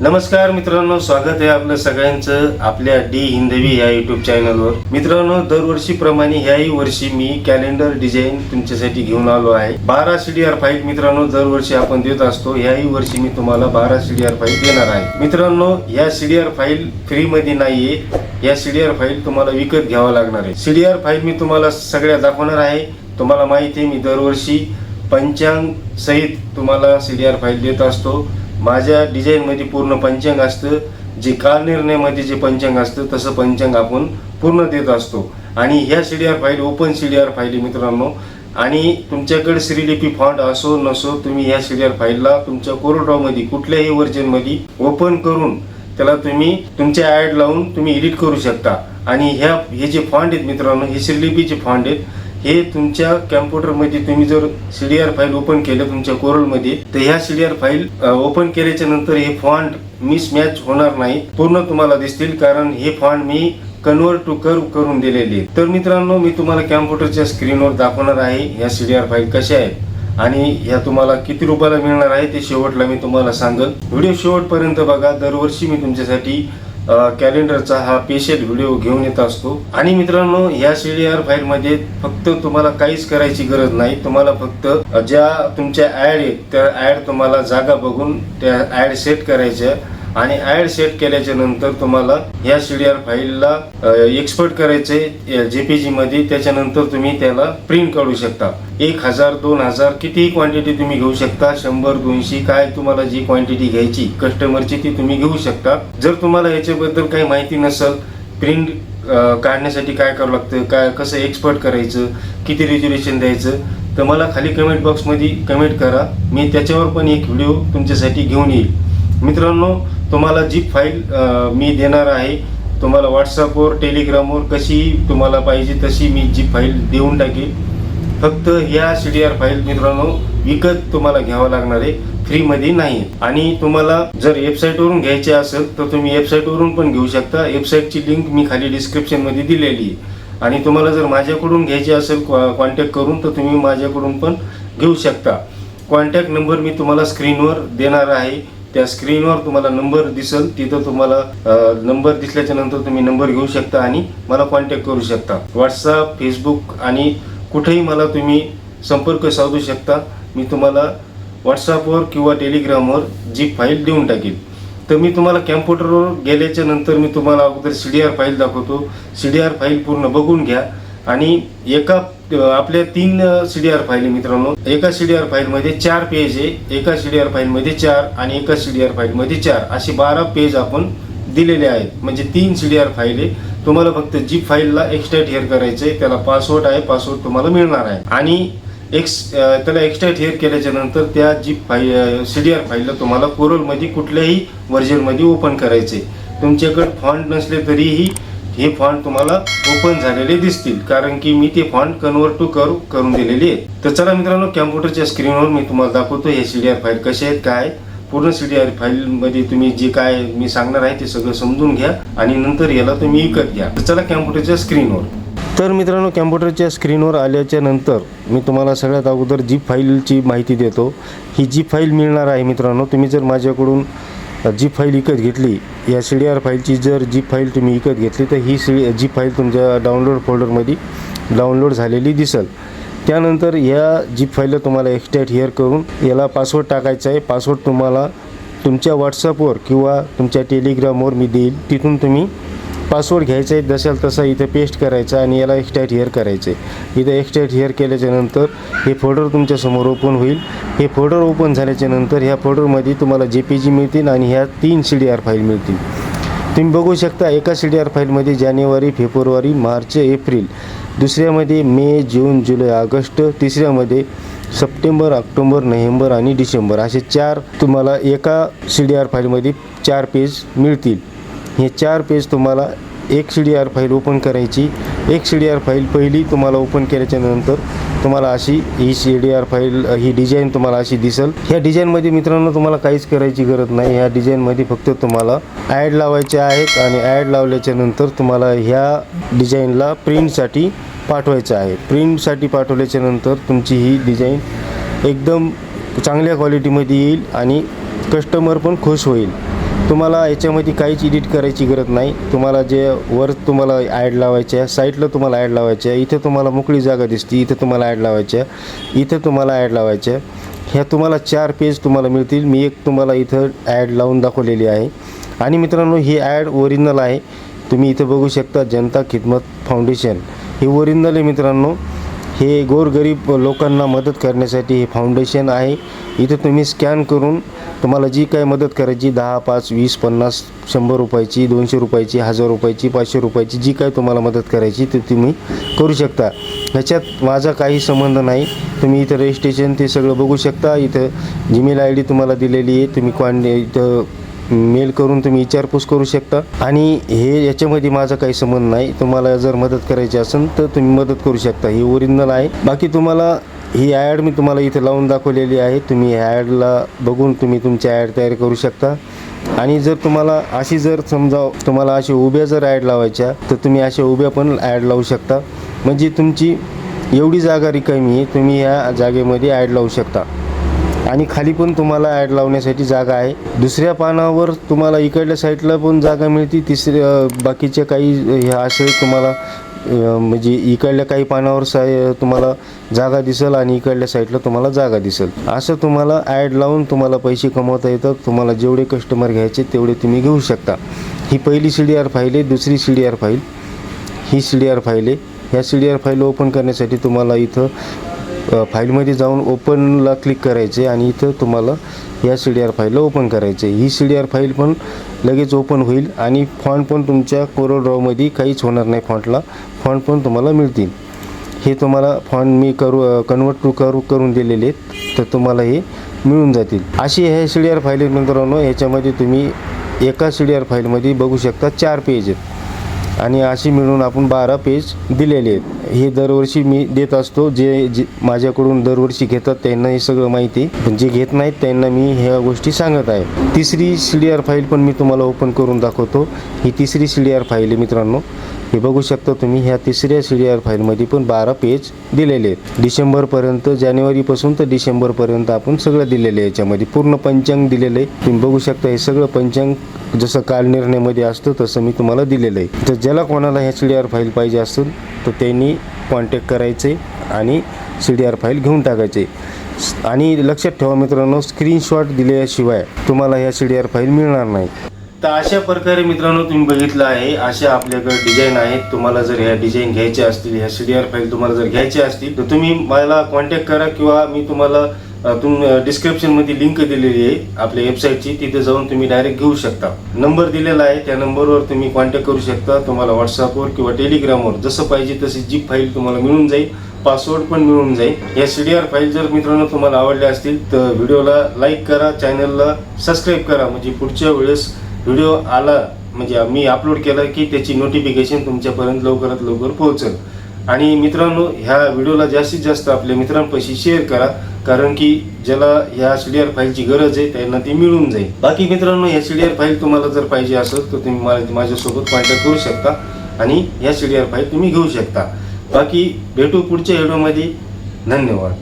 नमस्कार मित्रांनो स्वागत आहे आपलं सगळ्यांचं आपल्या डी हिंदवी या युट्यूब चॅनलवर मित्रांनो दरवर्षीप्रमाणे ह्याही वर्षी मी कॅलेंडर डिझाईन तुमच्यासाठी घेऊन आलो आहे. बारा सी डी आर फाईल मित्रांनो दरवर्षी आपण देत असतो. ह्याही वर्षी मी तुम्हाला बारा सी डी आर फाईल देणार आहे. मित्रांनो या सी डी आर फाईल फ्रीमध्ये नाहीये. या सी डी आर फाईल तुम्हाला विकत घ्यावं लागणार आहे. सी डी आर फाईल मी तुम्हाला सगळ्या दाखवणार आहे. तुम्हाला माहिती आहे मी दरवर्षी पंचांग सहित तुम्हाला सी डी आर फाईल देत असतो. माझ्या डिझाईनमध्ये पूर्ण पंचांग असतं. जे कालनिर्णयामध्ये जे पंचांग असतं तसं पंचांग आपण पूर्ण देत असतो. आणि ह्या C D R file open C D R फाईली मित्रांनो. आणि तुमच्याकडे श्रीलिपी फॉन्ट असो नसो तुम्ही ह्या सी डी आर फाईलला तुमच्या कोरोड्रॉमध्ये कुठल्याही व्हर्जनमध्ये ओपन करून त्याला तुम्ही तुमच्या ॲड लावून तुम्ही एडिट करू शकता. आणि ह्या हे जे फॉन्ट आहेत मित्रांनो हे श्रीलिपीचे फॉन्ट आहेत. हे तुमच्या कॅम्प्युटरमध्ये तुम्ही जर C D R file open केलं तुमच्या कोरलमध्ये तर ह्या C D R file open केल्याच्यानंतर हे फॉन्ट मिसमॅच होणार नाही पूर्ण तुम्हाला दिसतील कारण हे फॉन्ट मी कन्वर्ट टू कर्व करून दिलेले. तर मित्रांनो मी तुम्हाला कॅम्प्युटरच्या स्क्रीनवर दाखवणार आहे ह्या सी डी आर फाईल कशा आहेत आणि ह्या तुम्हाला किती रुपयाला मिळणार आहे ते शेवटला मी तुम्हाला सांगल. व्हिडिओ शेवटपर्यंत बघा दरवर्षी मी तुमच्यासाठी कॅलेंडरचा हा स्पेशल व्हिडिओ घेऊन येत असतो. आणि मित्रांनो या सी डी आर फाईल मध्ये फक्त तुम्हाला काहीच करायची गरज नाही. तुम्हाला फक्त ज्या तुमच्या ऍड आहेत त्या ऍड तुम्हाला जागा बघून त्या ऍड सेट करायच्या. आणि ऍड सेट केल्याच्यानंतर तुम्हाला या सी डी आर फाईलला एक्सपर्ट करायचे जेपीजी मध्ये त्याच्यानंतर तुम्ही त्याला प्रिंट काढू शकता. एक हजार दोन हजार कितीही क्वांटिटी तुम्ही घेऊ शकता? शंभर दोनशे काय तुम्हाला जी क्वांटिटी घ्यायची कस्टमरची ती तुम्ही घेऊ शकता. जर तुम्हाला याच्याबद्दल काही माहिती नसेल प्रिंट काढण्यासाठी काय करावं लागतं काय कसं एक्सपर्ट करायचं किती रेज्युलेशन द्यायचं तर मला खाली कमेंट बॉक्समध्ये कमेंट करा. मी त्याच्यावर पण एक व्हिडिओ तुमच्यासाठी घेऊन येईल. मित्रांनो तुम्हाला जी फाईल मी देणार आहे तुम्हाला व्हॉट्सअपवर टेलिग्रामवर कशी तुम्हाला पाहिजे तशी मी जी फाईल देऊन टाकेल. फक्त ह्या सी डी आर फाईल मित्रांनो विकत तुम्हाला घ्यावं लागणार आहे फ्रीमध्ये नाही आणि तुम्हाला जर वेबसाईटवरून घ्यायचे असेल तर तुम्ही वेबसाईटवरून पण घेऊ शकता. वेबसाईटची लिंक मी खाली डिस्क्रिप्शनमध्ये दिलेली आहे. आणि तुम्हाला जर माझ्याकडून घ्यायचे असेल कॉन्टॅक्ट करून तर तुम्ही माझ्याकडून पण घेऊ शकता. कॉन्टॅक्ट नंबर मी तुम्हाला स्क्रीनवर देणार आहे. त्या स्क्रीनवर तुम्हाला नंबर दिसल तिथं तुम्हाला नंबर दिसल्याच्या नंतर तुम्ही नंबर घेऊ शकता आणि मला कॉन्टॅक्ट करू शकता. व्हॉट्सअप फेसबुक आणि कुठेही मला तुम्ही संपर्क साधू शकता. मी तुम्हाला व्हॉट्सअपवर किंवा टेलिग्रामवर जी फाईल देऊन टाकेल. तर मी तुम्हाला कॅम्प्युटरवर गेल्याच्यानंतर मी तुम्हाला अगोदर सी डी आर फाईल दाखवतो. सी डी आर फाईल पूर्ण बघून घ्या आणि एका आपल्या तीन सी डी आर फाईली मित्रांनो. एका सी डी आर फाईलमध्ये चार पेज आहे. एका सी डी आर फाईलमध्ये चार आणि एका सी डी आर फाईलमध्ये चार. असे बारा पेज आपण दिलेले आहेत. म्हणजे तीन सी डी आर फाईल आहे. तुम्हाला फक्त जी फाईलला एक्स्ट्रा हेअर करायचं आहे त्याला पासवर्ड आहे. पासवर्ड तुम्हाला मिळणार आहे. आणि एक्स त्याला एक्स्ट्रा हेअर केल्याच्यानंतर त्या जी फाईल सी डी आर फाईलला तुम्हाला कोरलमध्ये कुठल्याही व्हर्जनमध्ये ओपन करायचे तुमच्याकडे फॉन्ट नसले तरीही हे फॉन्ट तुम्हाला ओपन झालेले दिसतील. कारण की मी ते फॉन्ट कन्वर्ट टू करू करून दिलेले आहे. तर चला मित्रांनो कॅम्प्युटरच्या स्क्रीनवर मी तुम्हाला दाखवतो हे सी डी आर फाईल कसे आहेत काय? पूर्ण सी डी आर फाईलमध्ये तुम्ही जे काय मी सांगणार आहे ते सगळं समजून घ्या आणि नंतर याला तुम्ही विकत घ्या. तर चला कॅम्प्युटरच्या स्क्रीनवर तर मित्रांनो कॅम्प्युटरच्या स्क्रीनवर आल्याच्यानंतर मी तुम्हाला सगळ्यात अगोदर जीप फाईलची माहिती देतो ही जीप फाईल मिळणार आहे मित्रांनो तुम्ही जर माझ्याकडून जीप फाईल विकत घेतली या सी डी आर फाईलची जर जीप फाईल तुम्ही विकत घेतली तर ही सी जीप फाईल तुमच्या डाउनलोड फोल्डरमध्ये डाउनलोड झालेली दिसेल. त्यानंतर या जीप फाईलला तुम्हाला एक्स्ट्रॅक्ट हिअर करून याला पासवर्ड टाकायचा आहे. पासवर्ड तुम्हाला तुमच्या व्हॉट्सअपवर किंवा तुमच्या टेलिग्रामवर मी देईल. तिथून तुम्ही पासवर्ड घ्यायचा आहे जशाल तसा इथं पेस्ट करायचा आणि याला एक्स्ट्रॅक्ट हिअर करायचं. आहे इथं एक्स्ट्रॅक्ट हिअर केल्याच्यानंतर हे फोल्डर तुमच्यासमोर ओपन होईल. हे फोल्डर ओपन झाल्याच्यानंतर ह्या फोल्डरमध्ये तुम्हाला जे पी जी मिळतील आणि ह्या तीन सी डी आर फाईल मिळतील. तुम्ही बघू शकता एका सी डी आर फाईलमध्ये जानेवारी फेब्रुवारी मार्च एप्रिल दुसऱ्यामध्ये मे जून जुलै ऑगस्ट तिसऱ्यामध्ये सप्टेंबर ऑक्टोबर नोव्हेंबर आणि डिसेंबर असे चार तुम्हाला एका सी डी आर फाईलमध्ये चार पेज मिळतील. हे चार पेज तुम्हाला एक C D R file open करायची. एक सी डी आर फाईल पहिली तुम्हाला ओपन केल्याच्यानंतर तुम्हाला अशी ही सी डी आर फाईल ही डिझाईन तुम्हाला अशी दिसेल. ह्या डिझाईनमध्ये मित्रांनो तुम्हाला काहीच करायची गरज नाही. ह्या डिझाईनमध्ये फक्त तुम्हाला ॲड लावायचे आहेत आणि ॲड लावल्याच्यानंतर तुम्हाला ह्या डिझाईनला प्रिंटसाठी पाठवायचं आहे प्रिंटसाठी पाठवल्याच्यानंतर तुमची ही डिझाईन एकदम चांगल्या क्वालिटीमध्ये येईल आणि कस्टमर पण खुश होईल. तुम्हाला याच्यामध्ये काहीच एडिट करायची गरज नाही. तुम्हाला जे वर तुम्हाला ॲड लावायच्या आहे साईडला तुम्हाला ॲड लावायचे आहे इथं तुम्हाला मोकळी जागा दिसते इथं तुम्हाला ॲड लावायच्या आहे इथं तुम्हाला ॲड लावायच्या आहे. ह्या तुम्हाला चार पेज तुम्हाला मिळतील. मी एक तुम्हाला इथं ॲड लावून दाखवलेली आहे. आणि मित्रांनो ही ॲड ओरिजिनल आहे. तुम्ही इथं बघू शकता जनता खिदमत फाउंडेशन हे ओरिजिनल आहे मित्रांनो. हे गोरगरीब लोकांना मदत करण्यासाठी हे फाउंडेशन आहे. इथं तुम्ही स्कॅन करून तुम्हाला जी काय मदत करायची दहा पाच वीस पन्नास शंभर रुपयाची दोनशे रुपयाची हजार रुपयाची पाचशे रुपयाची जी काय तुम्हाला मदत करायची ती तुम्ही करू शकता. ह्याच्यात माझा काही संबंध नाही. तुम्ही इथं रजिस्ट्रेशन ते सगळं बघू शकता. इथं जीमेल आय डी तुम्हाला दिलेली आहे. तुम्ही कॉन इथं मेल करून तुम्ही विचारपूस करू शकता. आणि हे याच्यामध्ये माझा काही संबंध नाही. तुम्हाला जर मदत करायची असेल तर तुम्ही मदत करू शकता. ही ओरिजिनल आहे. बाकी तुम्हाला ही ॲड मी तुम्हाला इथे लावून दाखवलेली आहे. तुम्ही ह्या ॲडला बघून तुम्ही तुमची ॲड तयार करू शकता. आणि जर तुम्हाला अशी जर समजा तुम्हाला अशा उभ्या जर ॲड लावायच्या तर तुम्ही अशा उभ्या पण ॲड लावू शकता. म्हणजे तुमची एवढी जागा रिकामी आहे तुम्ही ह्या जागेमध्ये ॲड लावू शकता. आणि खाली पण तुम्हाला ॲड लावण्यासाठी जागा आहे. दुसऱ्या पानावर तुम्हाला इकडल्या साईडला पण जागा मिळते. तिसऱ्या बाकीच्या काही हे असे तुम्हाला म्हणजे इकडल्या काही पानावर साय तुम्हाला जागा दिसेल आणि इकडल्या साईडला तुम्हाला जागा दिसेल. असं तुम्हाला ॲड लावून तुम्हाला पैसे कमवता येतात. तुम्हाला जेवढे कस्टमर घ्यायचे तेवढे तुम्ही घेऊ शकता. ही पहिली सी डी आर फाईल आहे दुसरी सी डी आर फाईल ही सी डी आर फाईल आहे. ह्या C D R file open करण्यासाठी तुम्हाला इथं फाईलमध्ये जाऊन ओपनला क्लिक करायचे आणि इथं तुम्हाला या सी डी आर फाईलला ओपन करायचे. ही सी डी आर फाईल पण लगेच ओपन होईल आणि फॉन्ट पण तुमच्या कोरोड्रॉमध्ये काहीच होणार नाही फॉन्टला. फॉन्ट पण तुम्हाला मिळतील. हे तुम्हाला फॉन्ट मी करू कन्वर्ट टू करू करून दिलेले आहेत. तर तुम्हाला हे मिळून जातील. अशी हे सी डी आर फाईल मित्रांनो याच्यामध्ये तुम्ही एका सी डी आर फाईलमध्ये बघू शकता चार पेज आहेत. आणि अशी मिळून आपण बारा पेज दिलेले आहेत. हे दरवर्षी मी देत असतो. जे जे माझ्याकडून दरवर्षी घेतात त्यांना हे सगळं माहिती. पण जे घेत नाहीत त्यांना मी ह्या गोष्टी सांगत आहे. तिसरी सी डी आर फाईल पण मी तुम्हाला ओपन करून दाखवतो. ही तिसरी सी डी आर फाईल आहे मित्रांनो. हे बघू शकता तुम्ही ह्या तिसऱ्या सी डी आर फाईलमध्ये पण बारा पेज दिलेले आहेत. डिसेंबरपर्यंत जानेवारीपासून तर डिसेंबरपर्यंत आपण सगळं दिलेलं आहे याच्यामध्ये. पूर्ण पंचांग दिलेलं आहे. तुम्ही बघू शकता हे सगळं पंचांग जसं काल निर्णयामध्ये असतं तसं मी तुम्हाला दिलेलं आहे. तर ज्याला कोणाला ह्या सी डी आर फाईल पाहिजे असेल तर त्यांनी कॉन्टॅक्ट करायचे आणि सी डी आर फाईल घेऊन टाकायचे. आणि लक्षात ठेवा मित्रांनो स्क्रीनशॉट दिल्याशिवाय तुम्हाला ह्या सी डी आर फाईल मिळणार नाही. तर अशा प्रकारे मित्रांनो तुम्ही बघितलं आहे अशा आपल्याकडे डिझाईन आहेत. तुम्हाला जर ह्या डिझाईन घ्यायच्या असतील ह्या सी डी आर फाईल तुम्हाला जर घ्यायच्या असतील तर तुम्ही मला कॉन्टॅक्ट करा किंवा मी तुम्हाला तुम डिस्क्रिप्शनमध्ये लिंक दिलेली आहे आपल्या वेबसाईटची तिथे जाऊन तुम्ही डायरेक्ट घेऊ शकता. नंबर दिलेला आहे त्या नंबरवर तुम्ही कॉन्टॅक्ट करू शकता. तुम्हाला व्हॉट्सअपवर किंवा टेलिग्रामवर जसं पाहिजे तशी जी फाईल तुम्हाला मिळून जाईल पासवर्ड पण मिळून जाईल. या सी डी आर फाईल जर मित्रांनो तुम्हाला आवडल्या असतील तर व्हिडिओला लाईक करा चॅनलला सबस्क्राईब करा. म्हणजे पुढच्या वेळेस व्हिडिओ आला म्हणजे मी अपलोड केला की त्याची नोटिफिकेशन तुमच्यापर्यंत लवकरात लवकर पोहोचेल. आणि मित्रांनो ह्या व्हिडिओला जास्तीत जास्त आपल्या मित्रांपाशी शेअर करा कारण की ज्याला ह्या सी डी आर फाईलची गरज आहे त्यांना ती मिळून जाईल. बाकी मित्रांनो ह्या सी डी आर फाईल तुम्हाला जर पाहिजे असेल तर तुम्ही मला माझ्यासोबत कॉन्टॅक्ट करू शकता आणि ह्या सी डी आर फाईल तुम्ही घेऊ शकता. बाकी भेटू पुढच्या व्हिडिओमध्ये धन्यवाद.